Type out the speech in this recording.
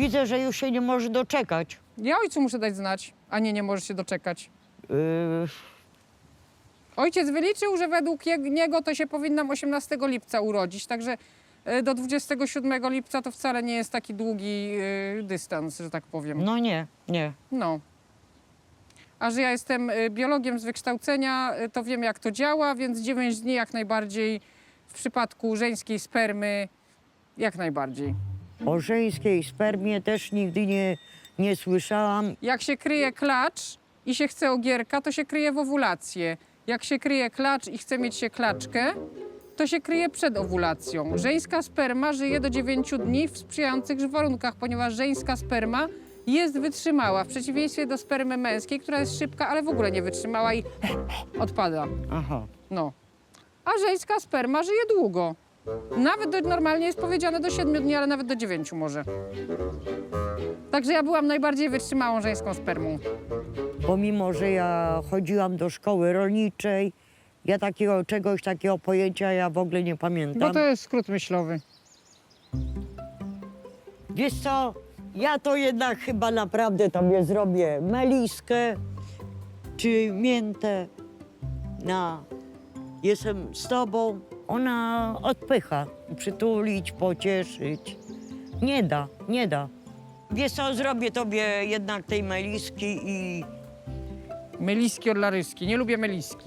widzę, że już się nie może doczekać. Ja ojcu muszę dać znać, a nie, nie możesz się doczekać. Yy, Ojciec wyliczył, że według niego to się powinnam 18 lipca urodzić, także y, do 27 lipca to wcale nie jest taki długi y, dystans, że tak powiem. no nie, nie. No. A że ja jestem y, biologiem z wykształcenia, to wiem jak to działa, więc 9 dni jak najbardziej w przypadku żeńskiej spermy jak najbardziej. O żeńskiej spermie też nigdy nie, nie słyszałam. Jak się kryje klacz i się chce ogierka, to się kryje w owulację. Jak się kryje klacz i chce mieć się klaczkę, to się kryje przed owulacją. Żeńska sperma żyje do 9 dni w sprzyjających warunkach, ponieważ żeńska sperma jest wytrzymała, w przeciwieństwie do spermy męskiej, która jest szybka, ale w ogóle nie wytrzymała i odpada. Aha. No. A żeńska sperma żyje długo. Nawet do, normalnie jest powiedziane do 7 dni, ale nawet do 9 może. Także ja byłam najbardziej wytrzymałą żeńską spermą. Pomimo, że ja chodziłam do szkoły rolniczej, ja takiego czegoś, takiego pojęcia ja w ogóle nie pamiętam. Bo to jest skrót myślowy. Wiesz co, ja to jednak chyba naprawdę tobie zrobię meliskę czy miętę na jestem z tobą. Ona odpycha, przytulić, pocieszyć. Nie da, nie da. Wiesz co, zrobię tobie jednak tej meliski i Meliski od Laryski. Nie lubię meliski.